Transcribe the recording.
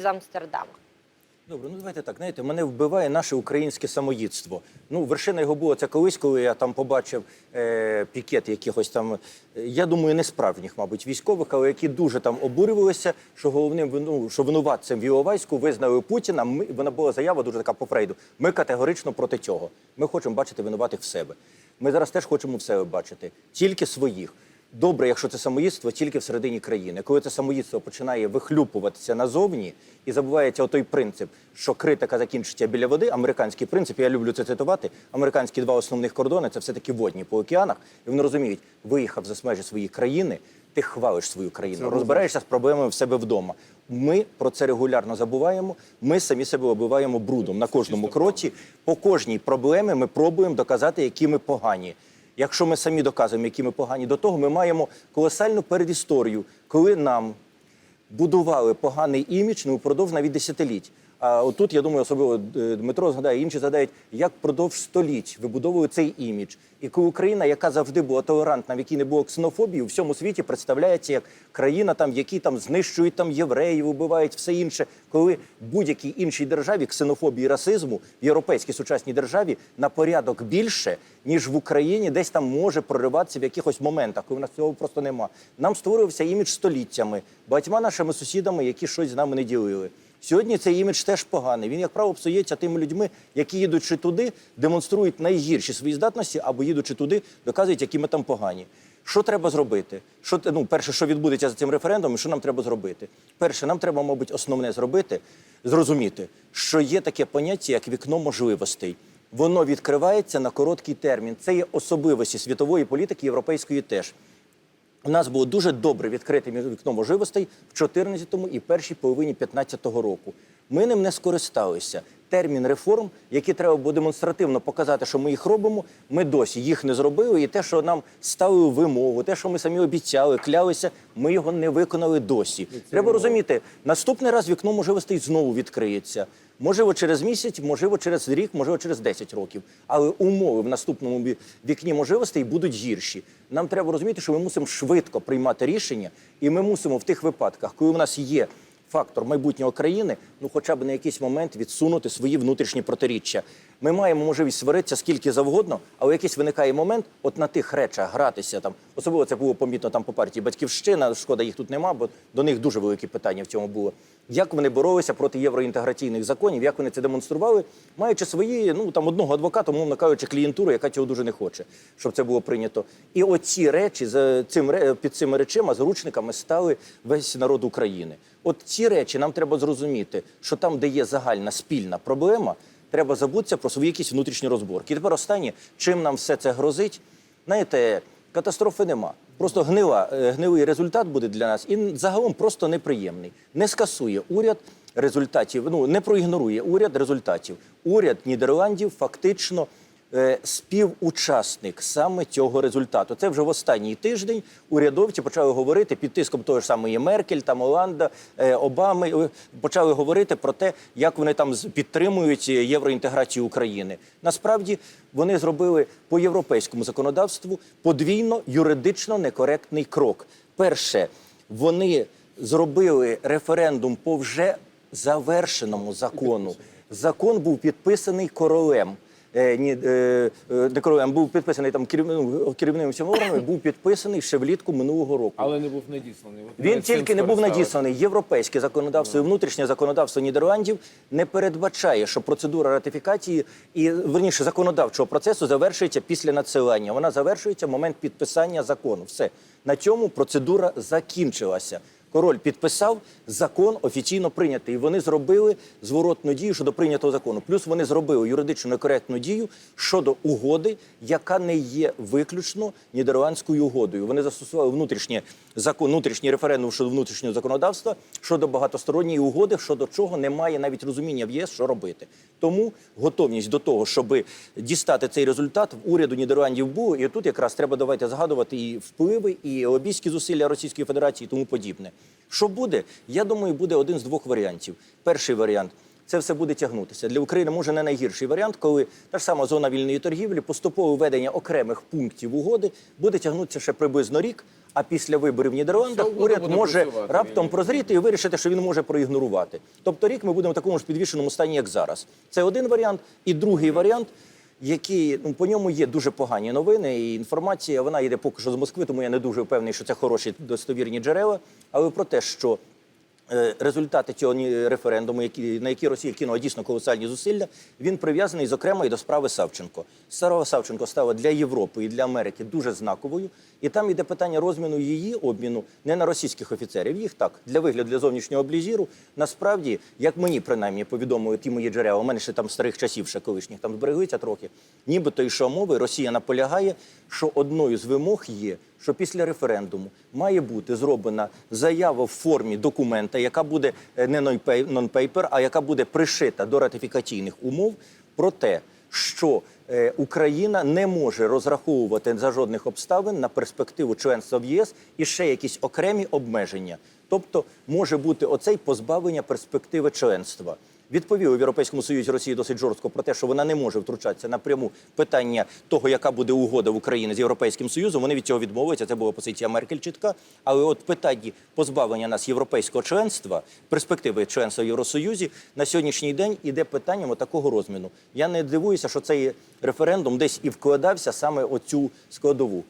з Амстердама. Добре, ну давайте так. Знаєте, мене вбиває наше українське самоїдство. Ну, вершина його була це колись, коли я там побачив е, пікет якихось там, е, я думаю, не справжніх, мабуть, військових, але які дуже там обурювалися, що головним вину, що винуватцем в Іловайську визнали Путіна. Ми вона була заява дуже така по Фрейду. Ми категорично проти цього. Ми хочемо бачити винуватих в себе. Ми зараз теж хочемо в себе бачити, тільки своїх. Добре, якщо це самоїдство тільки всередині країни. Коли це самоїдство починає вихлюпуватися назовні і забувається отой принцип, що критика закінчиться біля води, американський принцип, я люблю це цитувати. Американські два основних кордони це все-таки водні по океанах. І вони розуміють, виїхав за межі своєї країни, ти хвалиш свою країну, розбираєшся з проблемами в себе вдома. Ми про це регулярно забуваємо. Ми самі себе оббиваємо брудом на кожному кроці. По кожній проблемі ми пробуємо доказати, які ми погані. Якщо ми самі доказуємо, які ми погані, до того ми маємо колосальну передісторію, коли нам будували поганий імідж ну, впродовж навіть десятиліть. А отут, я думаю, особливо е, Дмитро згадає, інші згадають, як впродовж століть вибудовували цей імідж. І коли Україна, яка завжди була толерантна, в якій не було ксенофобії, у всьому світі представляється як країна, там, в якій там знищують там євреїв, убивають все інше. Коли будь-якій іншій державі ксенофобії расизму в європейській сучасній державі на порядок більше, ніж в Україні, десь там може прориватися в якихось моментах, коли в нас цього просто нема. Нам створювався імідж століттями, багатьма нашими сусідами, які щось з нами не ділили. Сьогодні цей імідж теж поганий. Він, як правило, псується тими людьми, які їдучи туди, демонструють найгірші свої здатності, або їдучи туди, доказують, які ми там погані. Що треба зробити? Що ну, перше, що відбудеться за цим референдумом, що нам треба зробити? Перше, нам треба, мабуть, основне зробити, зрозуміти, що є таке поняття, як вікно можливостей. Воно відкривається на короткий термін. Це є особливості світової політики, європейської теж. У нас було дуже добре відкрите вікно можливостей в 14-му і першій половині 15-го року. Ми ним не скористалися. Термін реформ, які треба було демонстративно показати, що ми їх робимо, ми досі їх не зробили. І те, що нам ставили вимогу, те, що ми самі обіцяли, клялися, ми його не виконали досі. Треба розуміти, наступний раз вікно можливостей знову відкриється. Можливо, через місяць, можливо, через рік, можливо, через 10 років. Але умови в наступному вікні можливостей будуть гірші. Нам треба розуміти, що ми мусимо швидко приймати рішення, і ми мусимо в тих випадках, коли в нас є фактор майбутнього країни, ну хоча б на якийсь момент відсунути свої внутрішні протиріччя. Ми маємо можливість сваритися скільки завгодно, але якийсь виникає момент, от на тих речах гратися там. Особливо це було помітно там по партії Батьківщина. Шкода, їх тут нема, бо до них дуже великі питання в цьому було. Як вони боролися проти євроінтеграційних законів, як вони це демонстрували, маючи свої, ну там одного адвоката, мовно кажучи, клієнтуру, яка цього дуже не хоче, щоб це було прийнято. І оці речі за цим під цими речима, заручниками стали весь народ України. От ці речі нам треба зрозуміти, що там, де є загальна спільна проблема, треба забутися про свої якісь внутрішні розборки. І тепер останнє, чим нам все це грозить, знаєте, катастрофи нема. Просто гнила, гнивий гнилий результат буде для нас і загалом просто неприємний. Не скасує уряд результатів, ну не проігнорує уряд результатів. Уряд Нідерландів фактично е, співучасник саме цього результату. Це вже в останній тиждень урядовці почали говорити під тиском того ж самої Меркель, там Оланда, е, Обами. е, Почали говорити про те, як вони там підтримують е, євроінтеграцію України. Насправді вони зробили по європейському законодавству подвійно юридично некоректний крок. Перше, вони зробили референдум по вже завершеному закону. Закон був підписаний королем. Е, ні, е, е, не королем був підписаний там керівним керівним цього органу, був підписаний ще влітку минулого року. Але не був надісланий. От Він тільки не був надісланий. Європейське законодавство і внутрішнє законодавство Нідерландів не передбачає, що процедура ратифікації і верніше законодавчого процесу завершується після надсилання. Вона завершується в момент підписання закону. Все на цьому процедура закінчилася. Король підписав закон офіційно прийнятий. І вони зробили зворотну дію щодо прийнятого закону. Плюс вони зробили юридично некоректну дію щодо угоди, яка не є виключно нідерландською угодою. Вони застосували внутрішнє закон, внутрішній референдум щодо внутрішнього законодавства щодо багатосторонньої угоди, щодо чого немає навіть розуміння в ЄС, що робити. Тому готовність до того, щоб дістати цей результат, в уряду Нідерландів було. І тут якраз треба давайте згадувати і впливи, і лобійські зусилля Російської Федерації, і тому подібне. Що буде? Я думаю, буде один з двох варіантів. Перший варіант це все буде тягнутися. Для України може не найгірший варіант, коли та ж сама зона вільної торгівлі, поступове введення окремих пунктів угоди буде тягнутися ще приблизно рік. А після виборів в Нідерландах Все, уряд може раптом прозріти і вирішити, що він може проігнорувати. Тобто рік ми будемо в такому ж підвішеному стані, як зараз. Це один варіант. І другий варіант, який ну по ньому є дуже погані новини, і інформація вона йде поки що з Москви, тому я не дуже впевнений, що це хороші достовірні джерела. Але про те, що результати цього референдуму, які, на які Росія кинула дійсно колосальні зусилля, він прив'язаний, зокрема, і до справи Савченко. Справа Савченко стала для Європи і для Америки дуже знаковою. І там йде питання розміну її обміну не на російських офіцерів. Їх так для вигляду для зовнішнього облізіру. Насправді, як мені принаймні повідомили ті мої джерела, у мене ще там старих часів, ще колишніх там збереглися трохи. Нібито йшов мови, Росія наполягає, що одною з вимог є, що після референдуму має бути зроблена заява в формі документа, яка буде е, не нон-пейпер, а яка буде пришита до ратифікаційних умов про те, що е, Україна не може розраховувати за жодних обставин на перспективу членства в ЄС і ще якісь окремі обмеження. Тобто може бути оцей позбавлення перспективи членства. Відповіли в Європейському Союзі Росії досить жорстко про те, що вона не може втручатися напряму питання того, яка буде угода в Україні з Європейським Союзом. Вони від цього відмовляються. Це була позиція Меркель чітка. Але от питання позбавлення нас європейського членства, перспективи членства в Євросоюзі на сьогоднішній день іде питанням такого розміну. Я не дивуюся, що цей референдум десь і вкладався саме оцю складову.